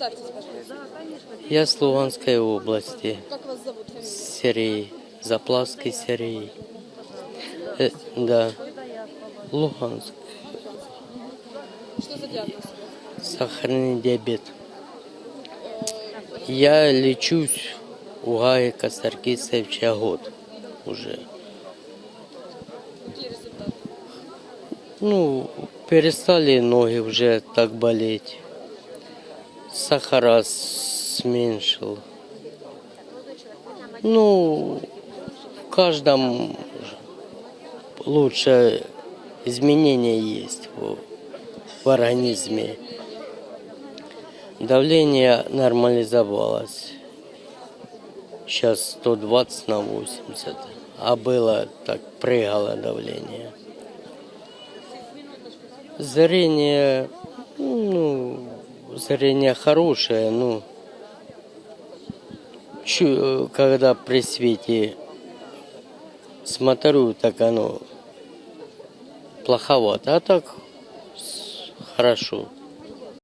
Представьтесь, пожалуйста. Я с Луганской области. Как вас зовут? Сергей. Заплавский Сергей. Э, да. Луганск. Что за диагноз? Сахарный диабет. Я лечусь у Гайка Саркисовича год уже. Какие результаты? Ну, перестали ноги уже так болеть. Сахара сменьшил. Ну, в каждом лучше изменения есть в, в организме. Давление нормализовалось. Сейчас 120 на 80. А было так, прыгало давление. Зрение, ну, зрение хорошее, ну, чу- когда при свете смотрю, так оно плоховато, а так хорошо.